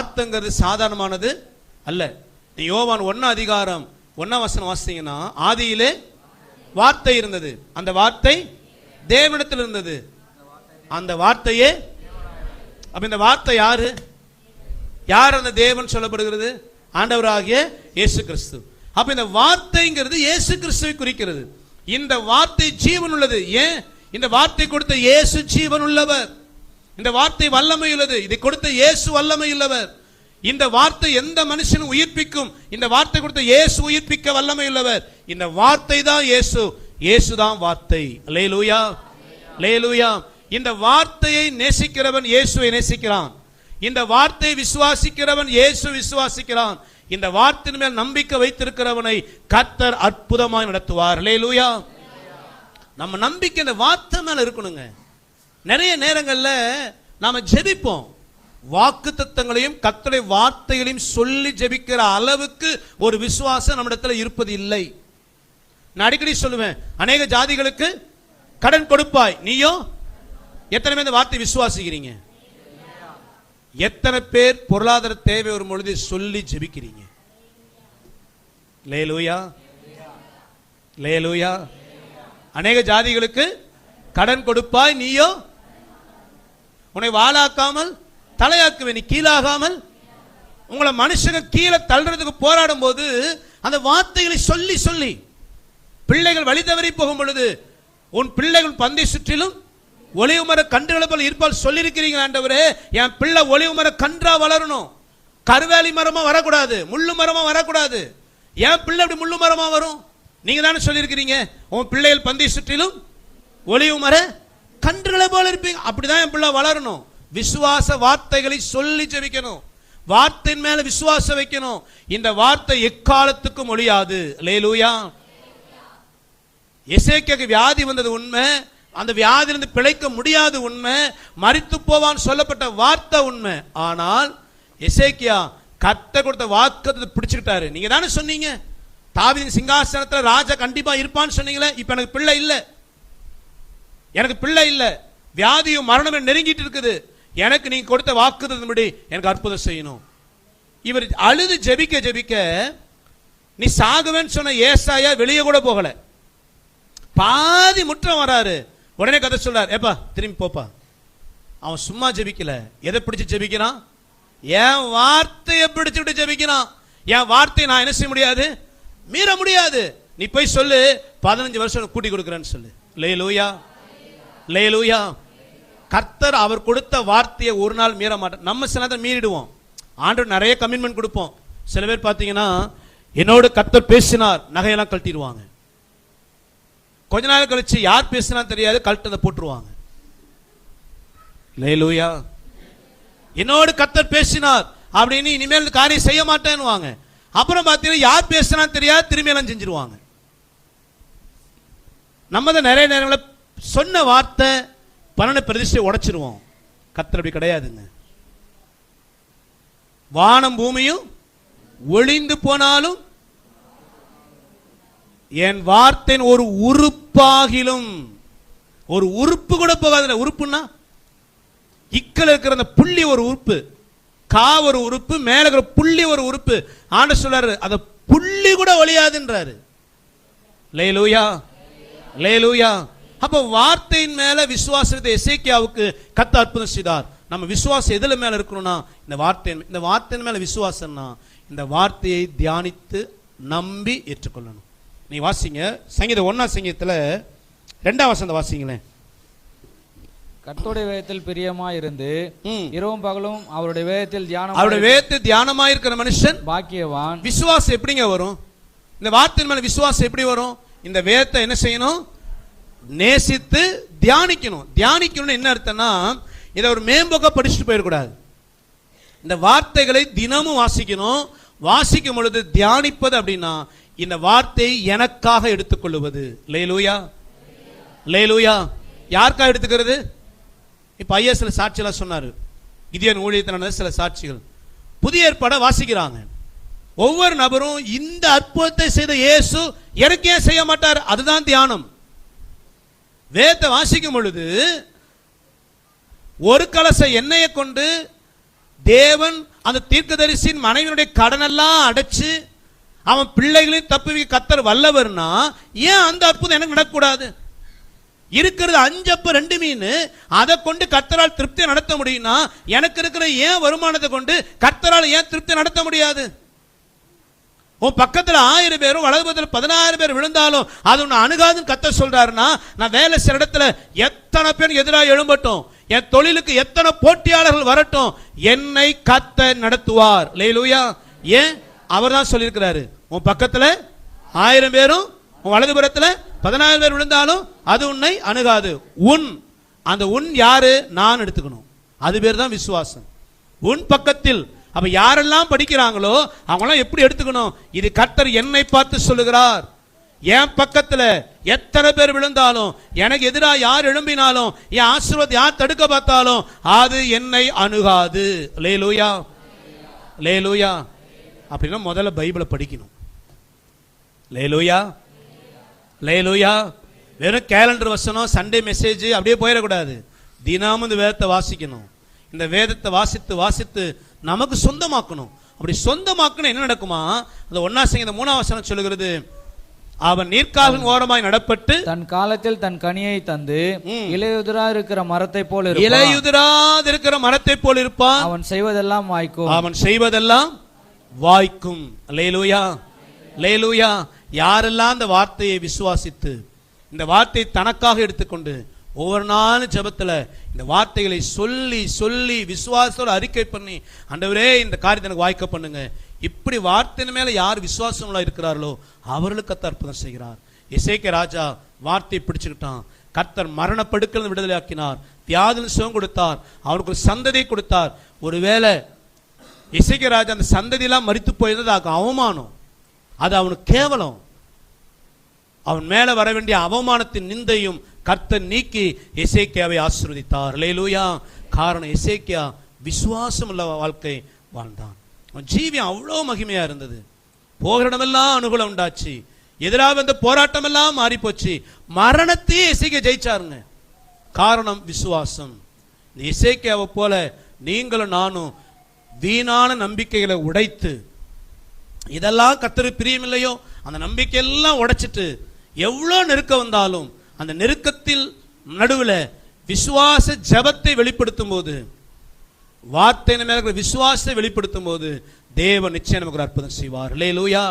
வார்த்தைங்கிறது சாதாரணமானது அல்ல. நீ யோவான் ஒன்னா அதிகாரம் ஒன்னா வசனம் வாசித்தீங்கன்னா ஆதியிலே வார்த்தை இருந்தது. அந்த வார்த்தை தேவனிடத்தில் இருந்தது. அந்த வார்த்தையே அப்ப இந்த வார்த்தை யாரு? யார் அந்த தேவன் சொல்லப்படுகிறது? ஆண்டவராகிய இயேசு கிறிஸ்து. அப்ப இந்த வார்த்தைங்கிறது இயேசு கிறிஸ்துவை குறிக்கிறது. இந்த வார்த்தை ஜீவன் உள்ளது. ஏன்? இந்த வார்த்தை கொடுத்த இயேசு ஜீவன் உள்ளவர். இந்த வார்த்தை வல்லமை உள்ளது இதை கொடுத்த இயேசு வல்லமை உள்ளவர் இந்த வார்த்தை எந்த மனுஷனும் உயிர்ப்பிக்கும்? இந்த வார்த்தை கொடுத்த இயேசு உயிர்ப்பிக்க வல்லமை உள்ளவர் இந்த வார்த்தை தான் இயேசு. இயேசு தான் வார்த்தை. லேலூயா லேலூயா இந்த வார்த்தையை நேசிக்கிறவன் இயேசுவை நேசிக்கிறான். இந்த வார்த்தையை விசுவாசிக்கிறவன் இயேசு விசுவாசிக்கிறான். இந்த வார்த்தையின் மேல் நம்பிக்கை வைத்திருக்கிறவனை கத்தர் அற்புதமாய் நடத்துவார். லேலூயா நம்ம நம்பிக்கை இந்த வார்த்தை மேல இருக்கணுங்க. நிறைய நேரங்களில் நாம ஜெபிப்போம். வாக்கு தத்தங்களையும் கர்த்தருடைய வார்த்தைகளையும் சொல்லி ஜெபிக்கிற அளவுக்கு ஒரு விசுவாசம் நம்மிடத்துல இருப்பது இல்லை நான் அடிக்கடி சொல்லுவேன் அநேக ஜாதிகளுக்கு கடன் கொடுப்பாய். நீயோ? எத்தனை பேர் இந்த வார்த்தை விசுவாசிக்கிறீங்க? எத்தனை பேர் பொருளாதார தேவை வரும் பொழுது சொல்லி ஜெபிக்கிறீங்க? லேலூயா? லேலூயா? அநேக ஜாதிகளுக்கு கடன் கொடுப்பாய். நீயோ? உன்னை வாளாக்காமல் தலையாக்குவே நீ கீழாகாமல். உங்களை மனுஷங்க கீழே தள்ளுறதுக்கு போராடும் போது அந்த வார்த்தைகளை சொல்லி சொல்லி பிள்ளைகள் வழி தவறி போகும் பொழுது உன் பிள்ளைகள் பந்தை சுற்றிலும் ஒளிவு மர கன்றுகளை போல இருப்பால் சொல்லியிருக்கிறீங்க ஆண்டவரே என் பிள்ளை ஒளிவு மர கன்றா வளரணும். கருவேலி மரமா வரக்கூடாது முள்ளு மரமா வரக்கூடாது. என் பிள்ளை அப்படி முள்ளு மரமா வரும்? நீங்க தானே சொல்லியிருக்கிறீங்க? உன் பிள்ளைகள் பந்தை சுற்றிலும் ஒளிவு மர கன்றுகளை போல இருப்பீங்க. அப்படிதான் என் பிள்ளை வளரணும். விசுவாச வார்த்தைகளை சொல்லி ஜெபிக்கணும். வார்த்தையின் மேல விசுவாசம் வைக்கணும். இந்த வார்த்தை எக்காலத்துக்கும் ஒழியாது. லேலூயா எசேக்கியாக்கு வியாதி வந்தது உண்மை. அந்த வியாதியிலிருந்து பிழைக்க முடியாது உண்மை. மறித்து போவான் சொல்லப்பட்ட வார்த்தை உண்மை. ஆனால் எசேக்கியா கத்த கொடுத்த வாக்கத்தை பிடிச்சுக்கிட்டாரு. நீங்க தானே சொன்னீங்க? தாவின் சிங்காசனத்தில் ராஜா கண்டிப்பா இருப்பான்னு சொன்னீங்களே. இப்ப எனக்கு பிள்ளை இல்லை. எனக்கு பிள்ளை இல்லை. வியாதியும் மரணமும் நெருங்கிட்டு இருக்குது. எனக்கு நீ கொடுத்த வாக்குதத்தின்படி எனக்கு அற்புதம் செய்யணும். இவர் அழுது ஜெபிக்க ஜெபிக்க நீ சாகுவேன்னு சொன்ன ஏசாயா வெளியே கூட போகல. பாதி முற்றம் வராரு. உடனே கதை சொல்றார் ஏப்பா திரும்பி போப்பா. அவன் சும்மா ஜெபிக்கல. எதை பிடிச்சு ஜெபிக்கிறான்? என் வார்த்தையை பிடிச்சுட்டு ஜெபிக்கிறான். என் வார்த்தையை நான் என்ன செய்ய முடியாது? மீற முடியாது. நீ போய் சொல்லு. பதினஞ்சு வருஷம் கூட்டி கொடுக்குறேன்னு சொல்லு. லே லூயா. லேலூயா கர்த்தர் அவர் கொடுத்த வார்த்தையை ஒரு நாள் மீற மாட்டோம் நம்ம சில நேரத்தில் மீறிடுவோம். ஆண்டு நிறைய கமிட்மெண்ட் கொடுப்போம். சில பேர் பார்த்தீங்கன்னா என்னோடு கர்த்தர் பேசினார் நகையெல்லாம் கழட்டிடுவாங்க. கொஞ்ச நாள் கழிச்சு யார் பேசினா தெரியாது கழட்டதை போட்டுருவாங்க. லேலூயா என்னோடு கத்தர் பேசினார் அப்படின்னு இனிமேல் காரியம் செய்ய மாட்டேன்னுவாங்க. அப்புறம் பார்த்தீங்கன்னா யார் பேசினா தெரியாது திரும்பி எல்லாம் செஞ்சிருவாங்க. நம்ம தான் நிறைய நேரங்களில் சொன்ன வார்த்தை பலனை பிரதிஷ்டை உடைச்சிருவோம். கத்தர் அப்படி கிடையாதுங்க. வானம் பூமியும் ஒளிந்து போனாலும் என் வார்த்தையின் ஒரு உறுப்பாகிலும் ஒரு உறுப்பு கூட போகாதுல உறுப்புன்னா இக்கல இருக்கிற அந்த புள்ளி ஒரு உறுப்பு கா ஒரு உறுப்பு மேல இருக்கிற புள்ளி ஒரு உறுப்பு. ஆண்ட சொல்றாரு அந்த புள்ளி கூட ஒளியாதுன்றாரு. லேலூயா லேலூயா. அப்ப வார்த்தையின் மேல விசுவாசத்தை எசேக்கியாவுக்கு கத்த அற்புதம் செய்தார். நம்ம விசுவாசம் எதுல மேல இருக்கணும்னா இந்த வார்த்தை இந்த வார்த்தையின் மேல விசுவாசம்னா இந்த வார்த்தையை தியானித்து நம்பி ஏற்றுக்கொள்ளணும். நீ வாசிங்க. சங்கீதம் ஒன்னா சங்கீதத்துல ரெண்டாம் வசந்த வாசிங்களேன். கர்த்தருடைய வேதத்தில் பிரியமாய் இருந்து. இரவும் பகலும் அவருடைய வேதத்தில் தியானம் அவருடைய வேதத்தை தியானமா இருக்கிற மனுஷன் பாக்கியவான். விசுவாசம் எப்படிங்க வரும்? இந்த வார்த்தையின் மேல விசுவாசம் எப்படி வரும்? இந்த வேதத்தை என்ன செய்யணும்? நேசித்து தியானிக்கணும். தியானிக்கணும்னு என்ன அர்த்தம்னா இதை ஒரு மேம்போக்க படிச்சுட்டு போயிடக்கூடாது. இந்த வார்த்தைகளை தினமும் வாசிக்கணும். வாசிக்கும் பொழுது தியானிப்பது அப்படின்னா இந்த வார்த்தையை எனக்காக எடுத்துக்கொள்வது லேலூயா? லேலூயா? யாருக்காக எடுத்துக்கிறது? இப்ப ஐயா சில சாட்சியெல்லாம் சொன்னார். கிதியன் ஊழியத்தில் சில சாட்சிகள். புதிய ஏற்பாடை வாசிக்கிறாங்க. ஒவ்வொரு நபரும் இந்த அற்புதத்தை செய்த இயேசு எனக்கு ஏன் செய்ய மாட்டார்? அதுதான் தியானம். வேதத்தை வாசிக்கும் பொழுது ஒரு கலச எண்ணெயை கொண்டு தேவன் அந்த தீர்க்கதரிசியின் மனைவியுடைய கடனெல்லாம் அடைச்சு அவன் பிள்ளைகளையும் தப்புவிக்க கத்தர் வல்லவர்னா ஏன் அந்த அற்புதம் எனக்கு நடக்கக்கூடாது? இருக்கிறது அஞ்சு அப்ப ரெண்டு மீன். அதை கொண்டு கத்தரால் திருப்தி நடத்த முடியும்னா எனக்கு இருக்கிற ஏன் வருமானத்தை கொண்டு கத்தரால் ஏன் திருப்தி நடத்த முடியாது? உன் பக்கத்தில் ஆயிரம் பேரும் வலது பக்கத்தில் பதினாயிரம் பேர் விழுந்தாலும் அது உன்னை அணுகாதுன்னு கத்த சொல்றாருன்னா நான் வேலை சில இடத்துல எத்தனை பேர் எதிராக எழும்பட்டும் என் தொழிலுக்கு எத்தனை போட்டியாளர்கள் வரட்டும் என்னை கத்த நடத்துவார். லேலூயா ஏன்? அவர் தான் சொல்லியிருக்கிறாரு. உன் பக்கத்தில் ஆயிரம் பேரும் உன் வலதுபுறத்தில் பதினாயிரம் பேர் விழுந்தாலும் அது உன்னை அணுகாது. உன் அந்த உன் யாரு? நான் எடுத்துக்கணும். அது பேர் தான் விசுவாசம். உன் பக்கத்தில் அப்ப யாரெல்லாம் படிக்கிறாங்களோ அவங்களாம் எப்படி எடுத்துக்கணும்? இது கர்த்தர் என்னை பார்த்து சொல்லுகிறார். என் பக்கத்துல எத்தனை பேர் விழுந்தாலும் எனக்கு எதிராக யார் எழும்பினாலும் என் ஆசீர்வாத் யார் தடுக்க பார்த்தாலும் அது என்னை அணுகாது. லேலூயா லேலூயா அப்படின்னா முதல்ல பைபிளை படிக்கணும். லேலூயா லேலூயா வெறும் கேலண்டர் வசனம் சண்டே மெசேஜ் அப்படியே போயிடக்கூடாது. தினமும் இந்த வேதத்தை வாசிக்கணும். இந்த வேதத்தை வாசித்து வாசித்து நமக்கு சொந்தமாக்கணும். அப்படி சொந்தமாக்கணும் என்ன நடக்குமா? அந்த ஒன்னா இந்த மூணாம் வசனம் சொல்லுகிறது அவன் நீர்க்காலின் ஓரமாய் நடப்பட்டு தன் காலத்தில் தன் கனியை தந்து. இலையுதிரா இருக்கிற மரத்தை போல இருப்பான். இலையுதிராது இருக்கிற மரத்தை போல் இருப்பான். அவன் செய்வதெல்லாம் வாய்க்கும். அவன் செய்வதெல்லாம் வாய்க்கும். லேலூயா லேலூயா யாரெல்லாம் இந்த வார்த்தையை விசுவாசித்து இந்த வார்த்தையை தனக்காக எடுத்துக்கொண்டு ஒவ்வொரு நாளும் ஜபத்தில் இந்த வார்த்தைகளை சொல்லி சொல்லி விசுவாசத்தோடு அறிக்கை பண்ணி ஆண்டவரே இந்த காரியத்தை எனக்கு வாய்க்க பண்ணுங்க. இப்படி வார்த்தையின் மேலே யார் விசுவாசங்களாக இருக்கிறார்களோ அவர்களுக்கு கர்த்தர் அற்புதம் செய்கிறார். இசைக்க ராஜா வார்த்தையை பிடிச்சுக்கிட்டான். கர்த்தர் மரணப்படுக்கள் விடுதலை ஆக்கினார் வியாதில் சுகம் கொடுத்தார். அவனுக்கு ஒரு சந்ததியை கொடுத்தார். ஒருவேளை இசைக்கராஜ் அந்த சந்ததியெல்லாம் மறித்து போயிருந்தது அதுக்கு அவமானம். அது அவனுக்கு கேவலம். அவன் மேலே வர வேண்டிய அவமானத்தின் நிந்தையும் கர்த்தர் நீக்கி இசைக்கியாவை ஆசிர்வதித்தார். லேலூயா காரணம் இசைக்கியா விசுவாசம் உள்ள வாழ்க்கை வாழ்ந்தான். அவன் ஜீவியம் அவ்வளோ மகிமையாக இருந்தது. போகிற இடமெல்லாம் அனுகூலம் உண்டாச்சு. எதிராக வந்த போராட்டம் எல்லாம் மாறி போச்சு மரணத்தையே இசைக்க ஜெயிச்சாருங்க. காரணம் விசுவாசம். இந்த இசைக்கியாவை போல நீங்களும் நானும் வீணான நம்பிக்கைகளை உடைத்து இதெல்லாம் கத்துரு பிரியமில்லையோ? அந்த நம்பிக்கையெல்லாம் உடைச்சிட்டு எவ்வளோ நெருக்கம் வந்தாலும் அந்த நெருக்கத்தில் நடுவில் விசுவாச ஜெபத்தை வெளிப்படுத்தும் போது வார்த்தை மேல இருக்கிற விசுவாசத்தை வெளிப்படுத்தும் போது தேவன் நிச்சயம் நமக்கு ஒரு அற்புதம் செய்வார். லேலூயா